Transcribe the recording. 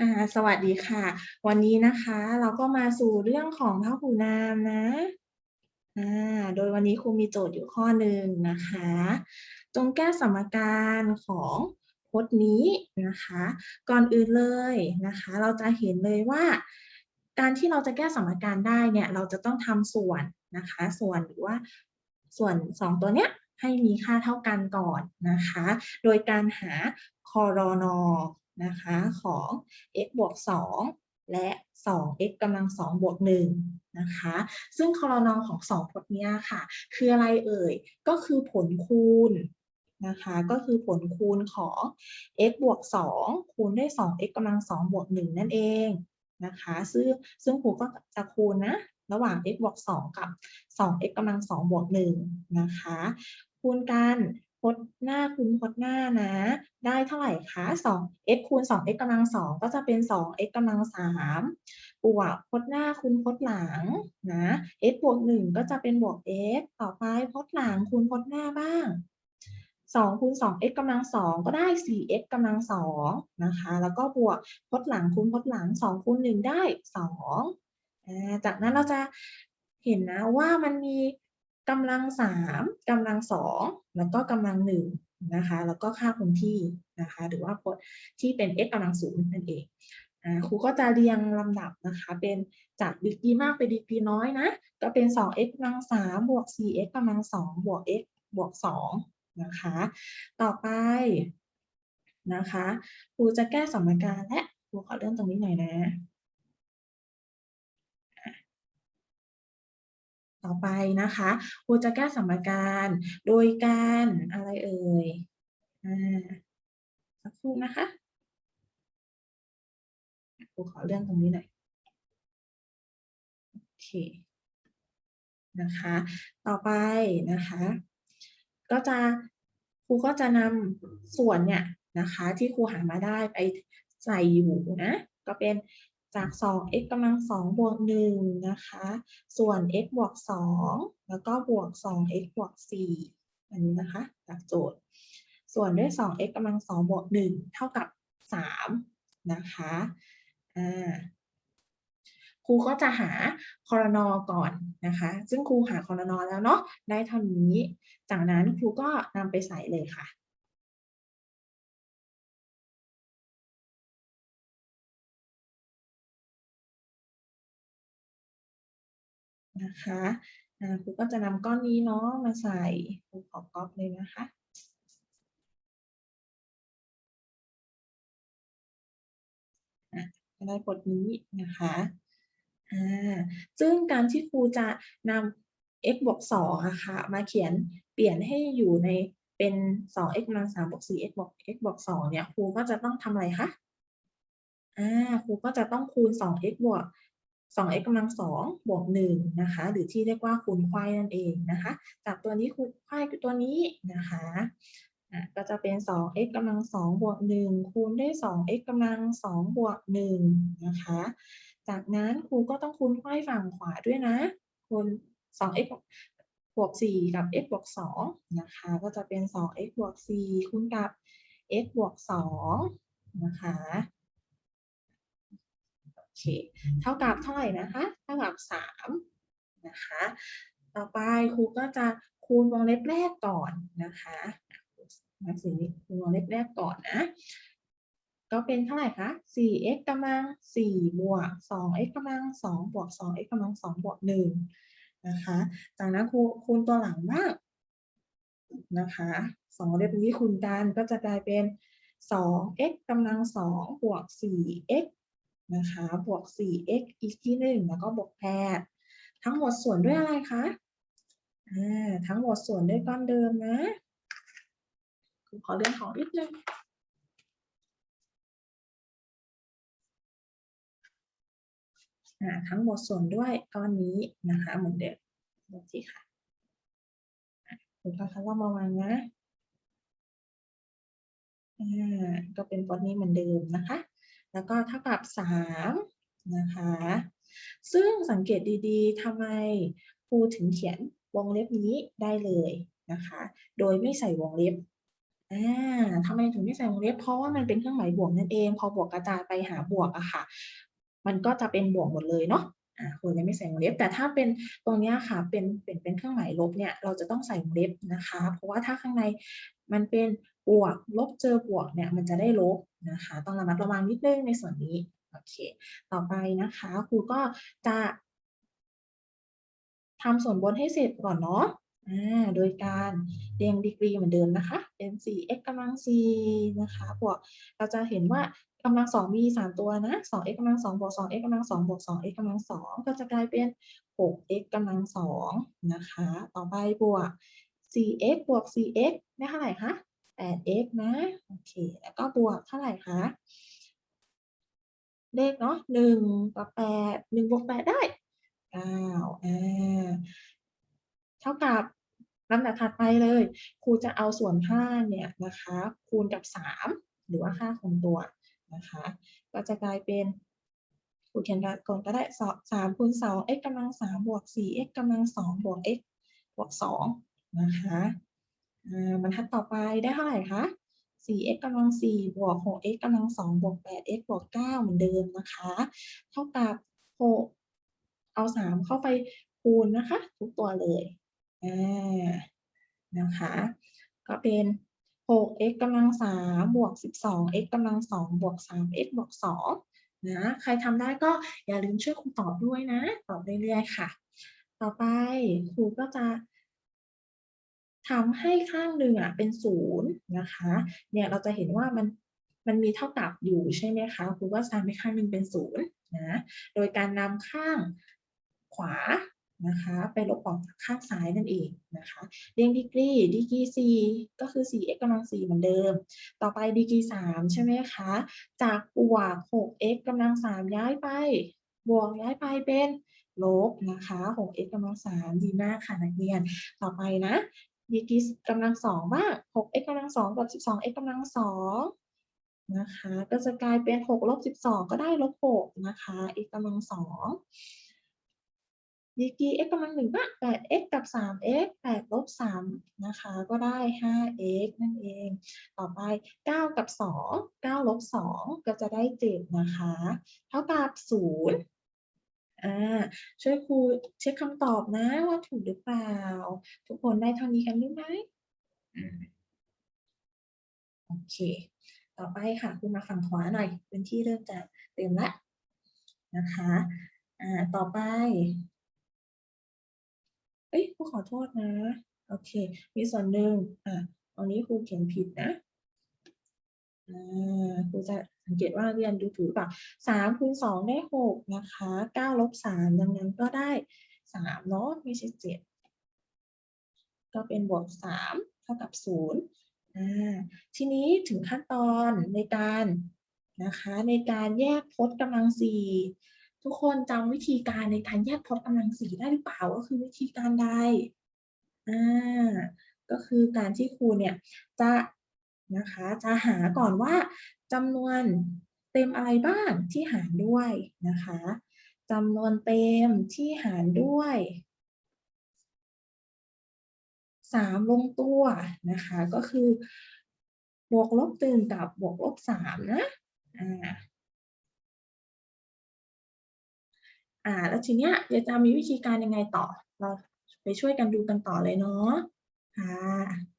อ่าสวัสดีค่ะ วันนี้นะคะเราก็มาสู่เรื่องของพหูนามนะอ่าโดยวันนี้ครูมีโจทย์อยู่ข้อหนึ่งนะคะ จงแก้สมการของพจน์นี้นะคะ ก่อนอื่นเลยนะคะ เราจะเห็นเลยว่า การที่เราจะแก้สมการได้เนี่ยเราจะต้องทำส่วนนะคะ ส่วนหรือว่าส่วนสองตัวเนี้ยให้มีค่าเท่ากันก่อนนะคะ โดยการหาคอรน นะคะของ x บวก 2 และ 2x กำลัง 2 บวก 1 นะคะ ซึ่งคอรนของ 2 พจน์นี้ค่ะ คืออะไรเอ่ย ก็คือผลคูณนะคะ ก็คือผลคูณของ x บวก 2 คูณด้วย 2x กำลัง 2 บวก 1 นั่นเองนะคะ ซึ่งซึ่งครูก็จะคูณนะระหว่าง x บวก 2 กับ 2x กำลัง 2 บวก 1 นะคะ คูณกัน พจน์หน้าคูณพจน์หน้านะ ได้เท่าไหร่คะ2 x คูณ 2x กำลัง 2 ก็จะเป็น 2x กำลัง 3 บวกพจน์หน้าคูณพจน์หลังนะ x บวก 1 ก็จะเป็นบวก x ต่อไปพจน์หลังคูณพจน์หน้าบ้าง2คูณ 2x กำลัง 2 ก็ได้ 4x กำลัง2นะคะ แล้วก็บวกพจน์หลังคูณพจน์หลัง 2คูณ1ได้2จากนั้นเราจะเห็นนะว่ามันมี กำลัง3กำลัง2แล้วก็กำลัง1นะคะ แล้วก็ค่าคงที่นะคะ หรือว่าพจน์ที่เป็น x กำลัง0นั่นเองครูก็จะเรียงลำดับนะคะ เป็นจากดีกรีมากไปดีกรีน้อยนะ ก็เป็น 2x กำลัง3บวก 4x กำลัง2บวก x บวก2นะคะ ต่อไปนะคะ ครูจะแก้สมการและครูขอเริ่มตรงนี้หน่อยนะ ต่อไปนะคะครูจะแก้สมการโดยการอะไรเอ่ยอสักครู่นะคะครูขอเลื่อนตรงนี้หน่อยโอเคนะคะ ต่อไปนะคะ ก็จะครูก็จะนำส่วนเนี่ยนะคะ ที่ครูหามาได้ไปใส่อยู่นะ ก็เป็น จาก 2x กำลัง 2 บวก 1 นะคะ ส่วน x บวก 2 แล้วก็บวก 2x บวก 4 อันนี้นะคะ จากโจทย์ ส่วนด้วย 2x กำลัง 2 บวก 1 เท่ากับ 3 นะคะ อ่า ครูก็จะหาคอรนอก่อนนะคะ ซึ่งครูหาคอรนอแล้วเนาะ ได้เท่านี้ จากนั้นครูก็นำไปใส่เลยค่ะ นะคะครูก็จะนำก้อนนี้เนาะมาใส่ครูขอก๊อปเลยนะคะอะได้บทนี้นะคะอ่าซึ่งการที่ครูจะนำ x บวก2อะค่ะมาเขียนเปลี่ยนให้อยู่ในเป็น 2x กำลัง3บวก 4x บวก x บวก2เนี่ยครูก็จะต้องทำอะไรคะอ่าครูก็จะต้องคูณ 2x บวก 2x กำลัง2บวก1นะคะ หรือที่เรียกว่าคูณไขว้นั่นเองนะคะ จากตัวนี้คูณไขว้ตัวนี้นะคะก็จะเป็น 2x กำลัง 2 บวก 1 คูณด้วย 2x กำลัง 2 บวก 1 นะคะ จากนั้นครูก็ต้องคูณไขว้ฝั่งขวาด้วยนะ คูณ 2x บวก 4 กับ x บวก 2 นะคะ ก็จะเป็น 2x บวก 4 คูณกับ x บวก 2 นะคะ เค เท่ากับเท่าไหร่นะคะ เท่ากับ3นะคะ ต่อไปครูก็จะคูณวงเล็บแรกก่อนนะคะหนังสือนี้คูณวงเล็บแรกก่อนนะ ก็เป็นเท่าไหร่คะ 4x กำลัง 4 บวก 2x กำลัง 2 บวก 2x กำลัง 2 บวก 1 นะคะ จากนั้นครูคูณตัวหลังบ้างนะคะสองวงเล็บนี้คูณกันก็จะกลายเป็น 2x กำลัง 2 บวก 4x นะคะบวก 4x อีกที่หนึ่งแล้วก็บวก 8 ทั้งหมดส่วนด้วยอะไรคะอ่าทั้งหมดส่วนด้วยก้อนเดิมนะครูขอเลื่อนของนิดนึงอ่าทั้งหมดส่วนด้วยก้อนนี้นะคะเหมือนเดิมดูสิค่ะอะครูก็คัดลอกมาวางนะก็เป็นก้อนนี้เหมือนเดิมนะคะ แล้วก็เท่ากับสามนะคะ ซึ่งสังเกตดีๆทำไมครูถึงเขียนวงเล็บนี้ได้เลยนะคะ โดยไม่ใส่วงเล็บอ่าทำไมถึงไม่ใส่วงเล็บ เพราะว่ามันเป็นเครื่องหมายบวกนั่นเอง พอบวกกระจายไปหาบวกอะค่ะ มันก็จะเป็นบวกหมดเลยเนาะอ่าครูจะไม่ใส่วงเล็บ แต่ถ้าเป็นตรงเนี้ยค่ะ เป็น เป็น เป็นเครื่องหมายลบเนี่ย เราจะต้องใส่วงเล็บนะคะ เพราะว่าถ้าข้างในมันเป็น บวกลบเจอบวกเนี่ยมันจะได้ลบนะคะ ต้องระมัดระวังนิดนึงในส่วนนี้โอเค ต่อไปนะคะครูก็จะทำส่วนบนให้เสร็จก่อนเนาะอ่าโดยการเรียงดีกรีเหมือนเดิมนะคะ เป็น 4x กำลัง 4 นะคะ บวก เราจะเห็นว่ากำลังสองมี 3 ตัวนะ 2x กำลัง 2 บวก 2x กำลัง 2 บวก 2x กำลัง 2 ก็จะกลายเป็น 6x กำลัง 2 นะคะ ต่อไปบวก 4x บวก 4x ได้เท่าไหร่คะ 8x นะ โอเค แล้วก็บวกเท่าไหร่คะ เลขเนาะ1กับ8 1บวก8ได้9อาเท่ากับลำดับถัดไปเลย ครูจะเอาส่วนค่าเนี่ยนะคะ คูณกับ 3 หรือว่าค่าคงตัวนะคะ ก็จะกลายเป็นครูเขียนก่อนก็ได้ส3คูณ2 x กำลัง3บวก 4x กำลัง2บวก x บวก2นะคะ บรรทัดต่อไปได้เท่าไหร่คะ 4x กำลัง 4 บวก 6x กำลัง 2 บวก 8x บวก 9 เหมือนเดิมนะคะ เท่ากับ 6 เอา 3 เข้าไปคูณนะคะ ทุกตัวเลยอานะคะ ก็เป็น 6x กำลัง 3 บวก 12x กำลัง 2 บวก 3x บวก 2 นะ ใครทำได้ก็อย่าลืมช่วยครูตอบด้วยนะ ตอบเรื่อยๆค่ะ ต่อไปครูก็จะ ทำให้ข้างหนึ่งอะเป็นศูนย์นะคะ เนี่ยเราจะเห็นว่ามันมันมีเท่ากับอยู่ใช่ไหมคะครูก็ทำให้ข้างหนึ่งเป็นศูนย์นะโดยการนำข้างขวานะคะไปลบออกจากข้างซ้ายนั่นเองนะคะเรียงดีกรีดีกรี4ก็คือ 4x กำลัง4เหมือนเดิม ต่อไปดีกรี3ใช่ไหมคะ จากบวก 6x กำลัง3ย้ายไป บวกย้ายไปเป็นลบนะคะ 6x กำลัง3ดีมากค่ะนักเรียน ต่อไปนะ ดีกรีกำลัง2บ้า 6x กำลัง2บวก 12x กำลัง2นะคะก็จะกลายเป็น6ลบ12 ก็ได้ลบ6นะคะ x กำลัง2ดีกรี x กำลัง1ก็ 8x กับ 3x 8ลบ3นะคะก็ได้ 5x นั่นเอง ต่อไป 9 กับ 2 9ลบ2ก็จะได้7นะคะ เท่ากับ0 อ่าช่วยครูเช็คคำตอบนะว่าถูกหรือเปล่า ทุกคนได้เท่านี้กันหรือไหมอืมโอเค ต่อไปค่ะครูมาฝั่งขวาหน่อยพื้นที่เริ่มจะเต็มแล้วนะคะอ่าต่อไปเอ้ยครูขอโทษนะ โอเค มีส่วนหนึ่งอะตรงนี้ครูเขียนผิดนะอ่า ครูจะสังเกตว่าเรียนดูถูกหรือเปล่าสามคูณสองได้หกนะคะเก้าลบสามดังนั้นก็ได้สามเนาะไม่ใช่เจ็ดก็เป็นบวกสามเท่ากับศูนย์ทีนี้ถึงขั้นตอนในการนะคะในการแยกพจน์กำลังสี่ทุกคนจำวิธีการในการแยกพจน์กำลังสี่ได้หรือเปล่าก็คือวิธีการใดอ่าก็คือการที่ครูเนี่ยจะ นะคะ จะหาก่อนว่าจำนวนเต็มอะไรบ้างที่หารด้วยนะคะจำนวนเต็มที่หารด้วยสามลงตัวนะคะ ก็คือบวกลบตึงกับบวกลบสามนะอ่าอ่าแล้วทีเนี้ยจะมีวิธีการยังไงต่อ เราไปช่วยกันดูกันต่อเลยเนาะค่ะ